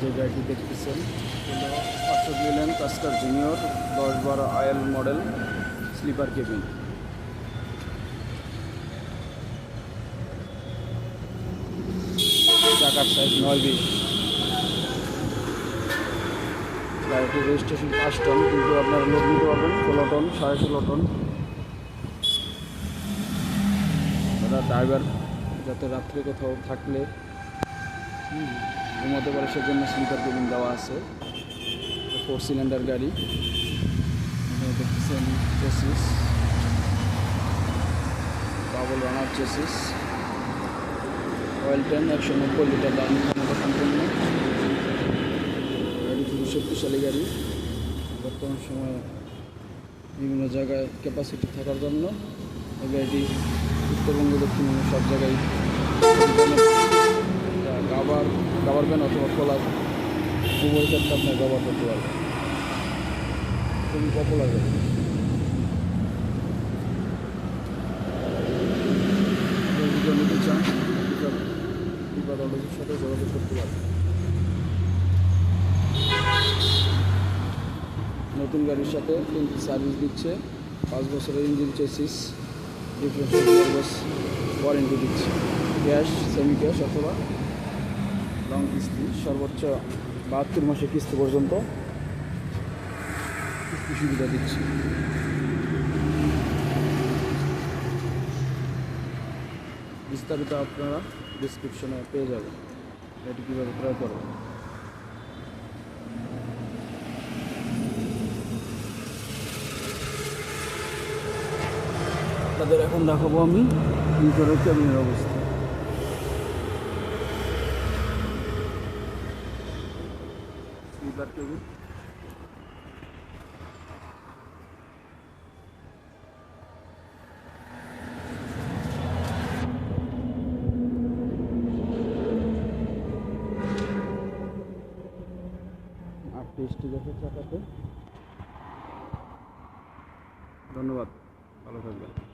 যে গাড়িটি দেখতেছেন পাঁচশো মিলিয়ন কাস্টার জুনিয়র দশ বারো আয়েল মডেল স্লিপার কেবিন। চাকার সাইজ নয় বিশ। গাড়িটির রেজিস্ট্রেশন পাঁচ টন কিন্তু আপনারা লোড নিতে পারবেন ষোলো টন সাড়ে ষোলো টন ড্রাইভার যাতে রাত্রে কোথাও থাকলে হুম, ঘুমাতে পারে সেজন্য স্লিপার কেবিন দেওয়া আছে। ফোর সিলিন্ডার গাড়ি। দেখতেছেন chassis double runner chassis oil ten একশো নব্বই লিটার দাম ক্ষমতা সম্পন্ন গাড়ি খুবই শক্তিশালী গাড়ি। বর্তমান সময়ে বিভিন্ন জায়গায় ক্যাপাসিটি থাকার জন্য এই গাড়িটি উত্তরবঙ্গ দক্ষিণবঙ্গ সব জায়গায় গাবার গাবার অথবা কলার উভয় ক্ষেত্রে আপনার ব্যবহার করতে পারবেন। খুবই পপুলার সাথে যোগাযোগ করতে নতুন গাড়ির সাথে কিন্তু সার্ভিস দিচ্ছে, পাঁচ বছরের ইঞ্জিন চেসিস ডিফারেন্স ওয়ারেন্টি দিচ্ছে। ক্যাশ সেমি ক্যাশ অথবা লং কিস্তি, সর্বোচ্চ বাহাত্তর মাসে কিস্তি পর্যন্ত। কিস্তি সুবিধা দিচ্ছি। বিস্তারিত আপনারা ডিসক্রিপশনে পেয়ে যাবেন। এটি কীভাবে ক্রয় করবেন? তাদের এখন দেখাবো আমি ভিতরের কেবিনের অবস্থা। আটটি স্টিক আছে চাকাতে ধন্যবাদ। ভালো থাকবেন।